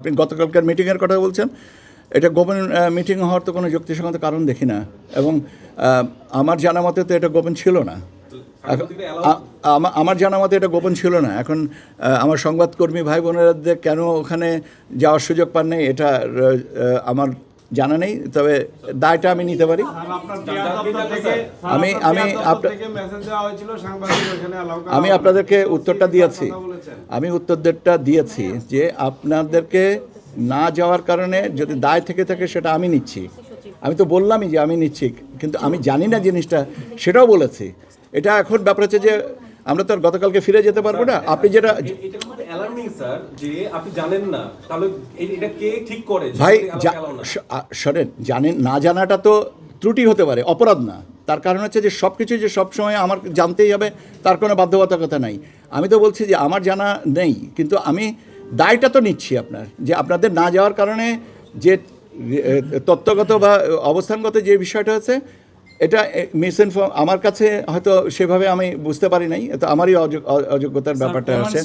আপনি গতকালকার মিটিংয়ের কথা বলছেন এটা গোপন মিটিং হওয়ার তো কোনো যুক্তিসঙ্গত কারণ দেখি না। এবং আমার জানা মতে তো এটা গোপন ছিল না। এখন- আমার জানা মতে এটা গোপন ছিল না। এখন আমার সংবাদকর্মী ভাই বোনেরা কেন ওখানে যাওয়ার সুযোগ পান নাই এটা আমার জানা নেই তবে দায়টা আমি নিতে পারি। আমি- আমি আমি আপনাদেরকে উত্তরটা দিয়েছি। আমি উত্তরটা দিয়েছি যে আপনাদেরকে না যাওয়ার কারণে যদি দায় থেকে থাকে সেটা আমি নিচ্ছি। আমি তো বললামই যে আমি নিচ্ছি কিন্তু আমি জানি না জিনিসটা সেটাও বলেছি। এটা এখন ব্যাপার হচ্ছে যে আমরা তো আর গতকালকে ফিরে যেতে পারব না। আপনি যেটা ভাই শোনেন জানেন না জানাটা তো ত্রুটি হতে পারে অপরাধ না। তার কারণ হচ্ছে যে সব কিছু যে সব সময় আমার জানতেই হবে তার কোনো বাধ্যবাধকতা নাই। আমি তো বলছি যে আমার জানা নেই কিন্তু আমি দায়টা তো নিচ্ছি আপনার যে আপনাদের না যাওয়ার কারণে যে তত্ত্বগত বা অবস্থানগত যে বিষয়টা হচ্ছে এটা মিস আমার কাছে হয়তো সেভাবে আমি বুঝতে পারি নাই তো আমারই অযোগ- অযোগ্যতার ব্যাপারটা আছে